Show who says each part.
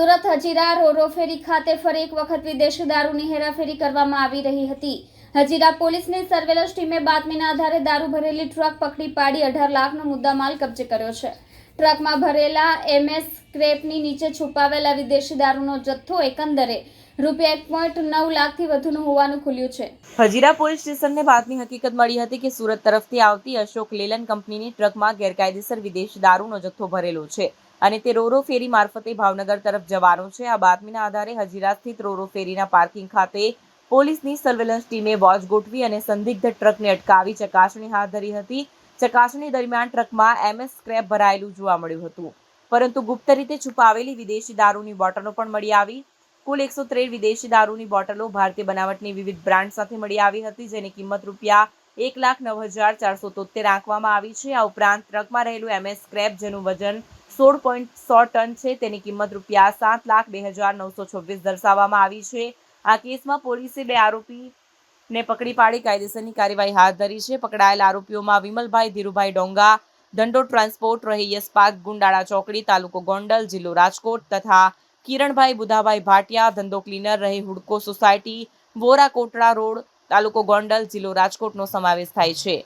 Speaker 1: સુરત હજીરા રોરો ફેરી ખાતે ફરી એક વખત વિદેશી દારૂની હેરાફેરી કરવામાં આવી રહી હતી. હજીરા પોલીસની સર્વેલન્સ ટીમે બાતમીના આધારે દારૂ ભરેલી ટ્રક પકડી પાડી અઢાર લાખનો મુદ્દામાલ કબજે કર્યો છે. ટ્રકમાં ભરેલા એમએસ ક્રેપની નીચે છુપાવેલા વિદેશી દારૂનો જથ્થો એકંદરે રૂપિયા એક પોઈન્ટ નવ લાખથી વધુનું હોવાનું ખુલ્યું છે.
Speaker 2: હજીરા પોલીસ સ્ટેશનને બાતમી હકીકત મળી હતી કે સુરત તરફથી આવતી અશોક લેલન કંપનીની ટ્રકમાં ગેરકાયદેસર વિદેશી દારૂનો જથ્થો ભરેલો છે. અને તે રોરો ફેરી મારફતે ભાવનગર તરફ જવાનો છે. આ બાતમીના આધારે હજીરા સ્થિત રોરો ફેરીના પાર્કિંગ ખાતે પોલીસની સર્વેલન્સ ટીમે વોચ ગોઠવી અને સંદિગ્ધ ટ્રકને અટકાવી ચકાસણી હાથ ધરી હતી. ચકાસણી દરમિયાન ટ્રકમાં એમએસ સ્ક્રેપ ભરાયેલું જોવા મળ્યું હતું. પરંતુ ગુપ્ત રીતે છુપાવેલી વિદેશી દારૂની બોટલો પણ મળી આવી. કુલ એકસો ત્રેર વિદેશી દારૂની બોટલો ભારતીય બનાવટની વિવિધ બ્રાન્ડ સાથે મળી આવી હતી, જેની કિંમત રૂપિયા એક લાખ નવ હજાર ચારસો તોતેર આંકવામાં આવી છે. આ ઉપરાંત ટ્રકમાં રહેલું એમએસ સ્ક્રેપ, જેનું વજન સોળ પોઈન્ટ સો ટન છે. તેની કિંમત રૂપિયા સાત લાખ બે હજાર નવસો છવ્વીસ દર્શાવવામાં આવી છે. આ કેસમાં પોલીસે બે આરોપી ને પકડી પાડી કાયદેસરની કાર્યવાહી હાથ ધરી છે. પકડાયેલ આરોપીઓમાં વિમલભાઈ, ધીરુભાઈ ડોંગા દંડો ટ્રાન્સપોર્ટ રહીયસ પાક ગુંડાળા ચોકડી, તાલુકો ગોંડલ, જિલ્લો રાજકોટ તથા કિરણભાઈ બુધાભાઈ ભાટિયા, ધંધો ક્લીનર રહી હુડકો સોસાયટી, વોરા કોટડા રોડ, તાલુકો ગોંડલ, જિલ્લો રાજકોટનો સમાવેશ થાય છે.